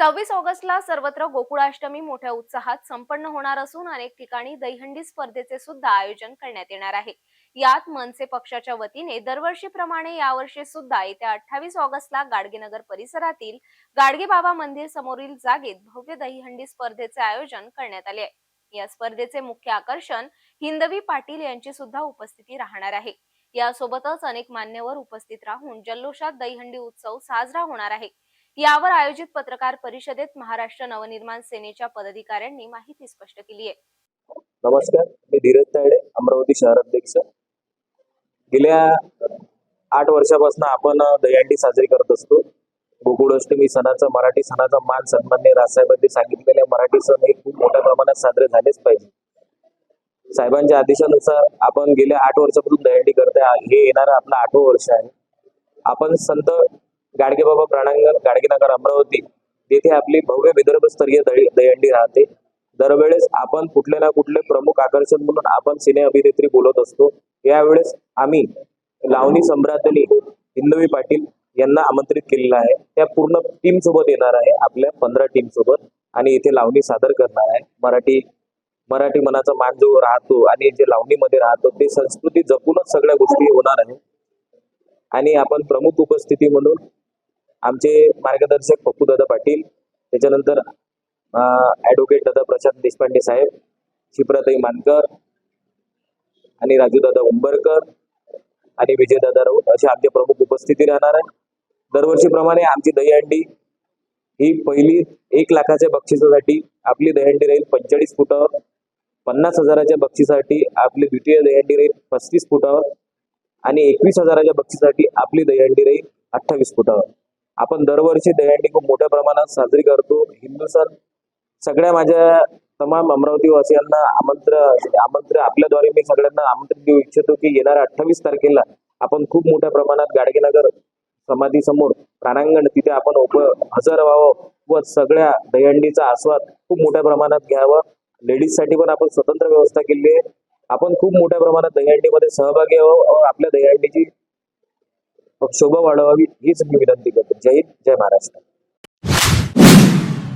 सव्वीस ऑगस्टला सर्वत्र गोकुळाष्टमी मोठ्या उत्साहात संपन्न होणार असून अनेक ठिकाणी दहीहंडी स्पर्धेचे सुद्धा आयोजन करण्यात येणार आहे. यात मनसे पक्षाच्या वतीने दरवर्षीप्रमाणे यावर्षी सुद्धा येत्या अठ्ठावीस ऑगस्टला गाडगेनगर परिसरातील गाडगे बाबा मंदिर समोरील जागेत भव्य दहीहंडी स्पर्धेचे आयोजन करण्यात आले आहे. या स्पर्धेचे मुख्य आकर्षण हिंदवी पाटील यांची सुद्धा उपस्थिती राहणार आहे. यासोबतच अनेक मान्यवर उपस्थित राहून जल्लोषात दहीहंडी उत्सव साजरा होणार आहे. यावर आयोजित पत्रकार परिषदेत महाराष्ट्र नवनिर्माण सेनेच्या पदाधिकाऱ्यांनी माहिती स्पष्ट केली आहे. नमस्कार मी धीरज तायडे अमरावती शहराध्यक्ष गेल्या आठ वर्षापासून आपण दहीहंडी साजरी करत असतो. गोकुळाष्टमी सणाचा मराठी सणाचा मान सन्मान्य राजसाहेबांनी सांगितलेले मराठी सण हे खूप मोठ्या प्रमाणात साजरे झालेच पाहिजे. साहेबांच्या आदेशानुसार आपण गेल्या आठ वर्षापासून दहीहंडी करते हे येणारं आपलं आठवं वर्ष आहे. आपण संत गाडगेबाबा प्राणांगण गाडगेनगर अमरावती. येथे आपली भव्य विदर्भस्तरीय दही दहीहंडी राहते. दरवेळेस आपण कुठले ना कुठले प्रमुख आकर्षण म्हणून आपण सिने अभिनेत्री बोलत असतो. यावेळेस आम्ही लावणी सम्राटनी हिंदवी पाटील यांना आमंत्रित केलेलं आहे. त्या पूर्ण टीम सोबत येणार आहे. आपल्या पंधरा टीम सोबत. आणि इथे लावणी सादर करणार आहे. मराठी मराठी मनाचा मान जो राहतो आणि जे लावणीमध्ये राहतो ते संस्कृती जपूनच सगळ्या गोष्टी होणार आहे. आणि आपण प्रमुख उपस्थिती म्हणून आमचे मार्गदर्शक पप्पूदादा पाटील त्याच्यानंतर ॲडव्होकेट दादा प्रशांत देशपांडे साहेब शिप्राताई मानकर आणि राजूदादा उंबरकर आणि विजयदादा राऊत असे आमचे प्रमुख उपस्थिती राहणार आहे. दरवर्षीप्रमाणे आमची दहीहंडी ही पहिली एक लाखाच्या बक्षिसासाठी आपली दहीहंडी राहील पंचेचाळीस फुटावर पन्नास हजाराच्या बक्षिसासाठी आपली द्वितीय दहीहंडी राहील पस्तीस फुटावर आणि एकवीस हजाराच्या बक्षिसासाठी आपली दहीहंडी राहील अठ्ठावीस फुटावर. आपण दरवर्षी दहीहंडी खूप मोठ्या प्रमाणात साजरी करतो. हिंदू सण सगळ्या माझ्या तमाम अमरावती वासियांना आमंत्रण आमंत्रण आपल्याद्वारे मी सगळ्यांना आमंत्रण देऊ इच्छितो की येणाऱ्या अठ्ठावीस तारखेला आपण खूप मोठ्या प्रमाणात गाडगेनगर समाधी समोर प्राणांगण तिथे आपण उप हजर व्हावं व सगळ्या दहीहंडीचा आस्वाद खूप मोठ्या प्रमाणात घ्यावं. लेडीजसाठी पण आपण स्वतंत्र व्यवस्था केली आहे. आपण खूप मोठ्या प्रमाणात दहीहंडीमध्ये सहभागी व्हावं व आपल्या दहीहंडीची शोभा वाढवावी हीच मी विनंती करतो. जय हिंद जय महाराष्ट्र.